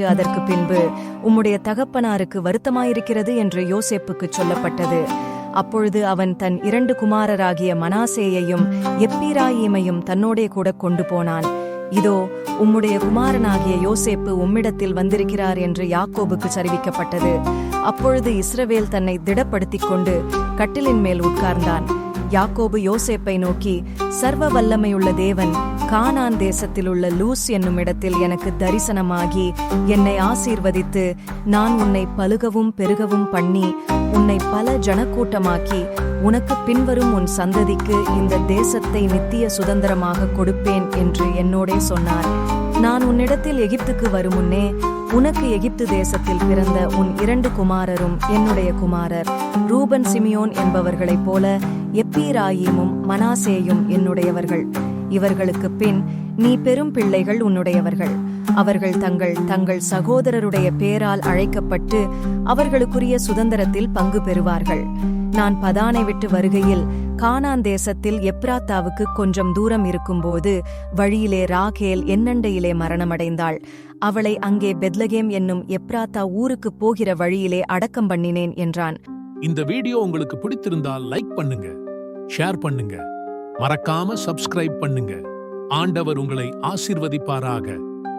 ட்டு அதற்கு பின்பு உம்முடைய தகப்பனாருக்கு வருத்தமாயிருக்கிறது என்று யோசேப்புக்கு சொல்லப்பட்டது. அப்பொழுது அவன் தன் இரண்டு குமாரராகிய மனாசேயையும் எப்பீராயீமையும் தன்னோடே கூட கொண்டு போனான். இதோ உம்முடைய குமாரனாகிய யோசேப்பு உம்மிடத்தில் வந்திருக்கிறார் என்று யாக்கோபுக்கு சரிவிக்கப்பட்டது. அப்பொழுது இஸ்ரவேல் தன்னை திடப்படுத்திக் கொண்டு கட்டிலின் மேல் உட்கார்ந்தான். யாக்கோபு யோசேப்பை நோக்கி சர்வ வல்லமையுள்ள தேவன் கானான் தேசத்திலுள்ள லூஸ் என்னும் இடத்தில் எனக்கு தரிசனமாகி என்னை ஆசீர்வதித்து நான் உன்னை பலுகவும் பெருகவும் பண்ணி உன்னை பல ஜனக்கூட்டமாக்கி உனக்கு பின்வரும் உன் சந்ததிக்கு இந்த தேசத்தை நித்திய சுதந்திரமாக கொடுப்பேன் என்று என்னோடே சொன்னார். நான் உன்னிடத்தில் எகிப்துக்கு வரும் முன்னே உனக்கு எகிப்து தேசத்தில் பிறந்த உன் இரண்டு குமாரரும் என்னுடைய குமாரர் ரூபன் சிமியோன் என்பவர்களைப் போல எப்பீராயீமும் மனாசேயும் என்னுடையவர்கள். இவர்களுக்கு பின் நீ பெரும் பிள்ளைகள் உன்னுடையவர்கள். அவர்கள் தங்கள் தங்கள் சகோதரருடைய பேரால் அழைக்கப்பட்டு அவர்களுக்குரிய சுதந்திரத்தில் பங்கு பெறுவார்கள். நான் பதானை விட்டு வருகையில் கானான் தேசத்தில் எப்ராத்தாவுக்கு கொஞ்சம் தூரம் இருக்கும்போது வழியிலே ராகேல் என்னண்டையிலே மரணமடைந்தாள். அவளை அங்கே பெத்லகேம் என்னும் எப்ராத்தா ஊருக்குப் போகிற வழியிலே அடக்கம் பண்ணினேன் என்றான். இந்த வீடியோ உங்களுக்கு பிடித்திருந்தால் லைக் பண்ணுங்க ஷேர் பண்ணுங்க. மறக்காம சப்ஸ்கிரைப் பண்ணுங்க. ஆண்டவர் உங்களை ஆசிர்வதிப்பாராக.